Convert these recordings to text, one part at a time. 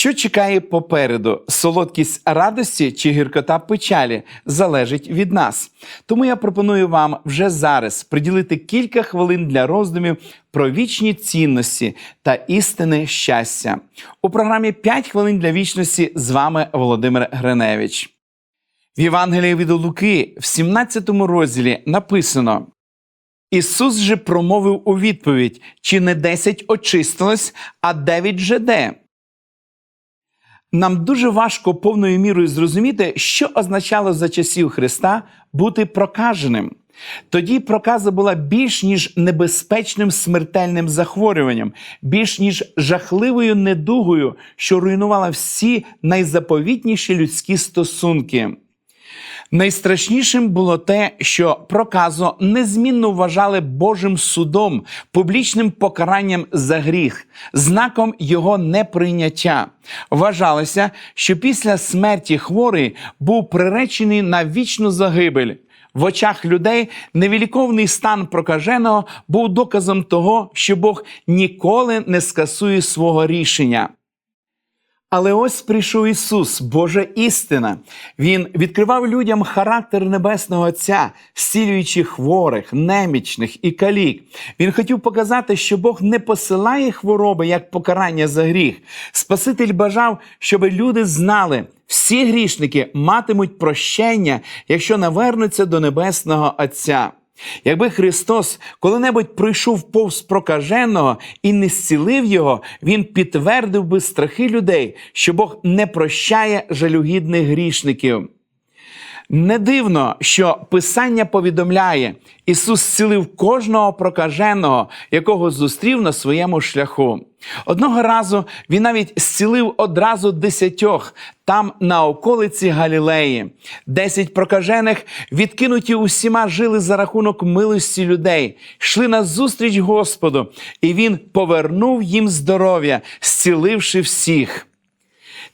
Що чекає попереду? Солодкість радості чи гіркота печалі залежить від нас. Тому я пропоную вам вже зараз приділити кілька хвилин для роздумів про вічні цінності та істини щастя. У програмі «5 хвилин для вічності з вами Володимир Гриневич. В Євангелії від Луки в 17 розділі написано. Ісус же промовив у відповідь: чи не десять очистилось, а дев'ять же де? Нам дуже важко повною мірою зрозуміти, що означало за часів Христа бути прокаженим. Тоді проказа була більш ніж небезпечним смертельним захворюванням, більш ніж жахливою недугою, що руйнувала всі найзаповітніші людські стосунки. Найстрашнішим було те, що проказу незмінно вважали Божим судом, публічним покаранням за гріх, знаком його неприйняття. Вважалося, що після смерті хворий був приречений на вічну загибель. В очах людей невіліковний стан прокаженого був доказом того, що Бог ніколи не скасує свого рішення. Але ось прийшов Ісус, Божа істина. Він відкривав людям характер Небесного Отця, зцілюючи хворих, немічних і калік. Він хотів показати, що Бог не посилає хвороби як покарання за гріх. Спаситель бажав, щоб люди знали, всі грішники матимуть прощення, якщо навернуться до Небесного Отця. Якби Христос коли-небудь прийшов повз прокаженого і не зцілив його, Він підтвердив би страхи людей, що Бог не прощає жалюгідних грішників. Не дивно, що Писання повідомляє, Ісус зцілив кожного прокаженого, якого зустрів на своєму шляху. Одного разу він навіть зцілив одразу десятьох там на околиці Галілеї. Десять прокажених, відкинуті усіма жили за рахунок милості людей, йшли на зустріч Господу, і Він повернув їм здоров'я, зціливши всіх.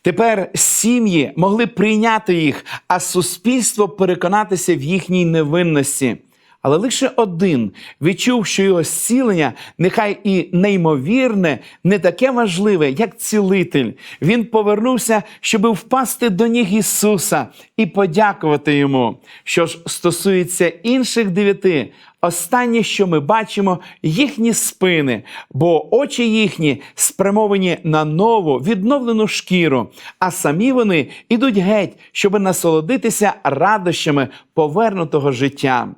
Тепер сім'ї могли прийняти їх, а суспільство переконатися в їхній невинності. Але лише один відчув, що його зцілення, нехай і неймовірне, не таке важливе, як цілитель. Він повернувся, щоб впасти до ніг Ісуса і подякувати йому. Що ж стосується інших дев'яти, останнє, що ми бачимо, їхні спини, бо очі їхні спрямовані на нову відновлену шкіру, а самі вони ідуть геть, щоб насолодитися радощами повернутого життя.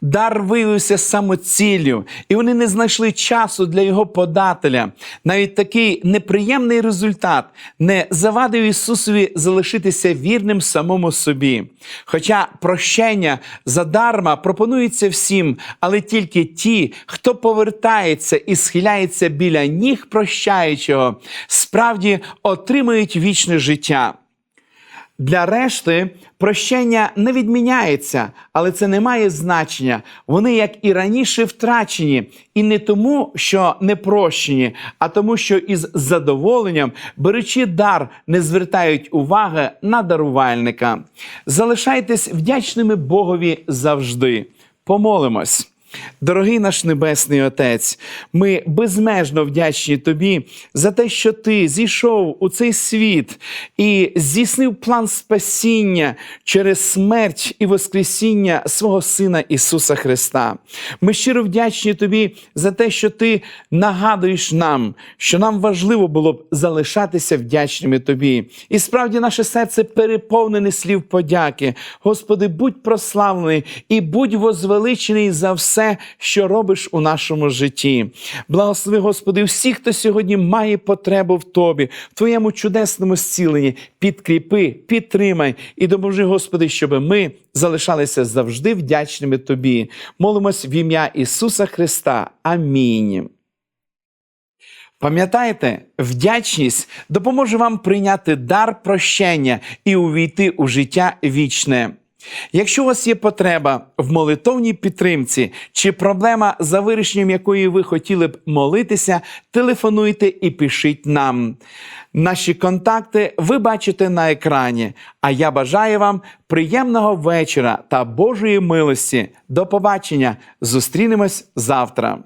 Дар виявився самоціллю, і вони не знайшли часу для його подателя. Навіть такий неприємний результат не завадив Ісусові залишитися вірним самому собі. Хоча прощення задарма пропонується всім, але тільки ті, хто повертається і схиляється біля ніг прощаючого, справді отримують вічне життя. Для решти прощення не відміняється, але це не має значення. Вони, як і раніше, втрачені, і не тому, що не прощені, а тому, що із задоволенням, беручи дар, не звертають уваги на дарувальника. Залишайтесь вдячними Богові завжди. Помолимось. Дорогий наш Небесний Отець, ми безмежно вдячні Тобі за те, що Ти зійшов у цей світ і здійснив план спасіння через смерть і Воскресіння свого Сина Ісуса Христа. Ми щиро вдячні Тобі за те, що Ти нагадуєш нам, що нам важливо було б залишатися вдячними Тобі. І справді наше серце переповнене слів подяки. Господи, будь прославлений і будь возвеличений за все що робиш у нашому житті. Благослови, Господи, всіх, хто сьогодні має потребу в Тобі, в Твоєму чудесному зціленні. Підкріпи, підтримай і допоможи, Господи, щоб ми залишалися завжди вдячними Тобі. Молимось в ім'я Ісуса Христа. Амінь. Пам'ятаєте, вдячність допоможе вам прийняти дар прощення і увійти у життя вічне. Якщо у вас є потреба в молитовній підтримці чи проблема, за вирішенням якої ви хотіли б молитися, телефонуйте і пишіть нам. Наші контакти ви бачите на екрані. А я бажаю вам приємного вечора та Божої милості. До побачення! Зустрінемось завтра.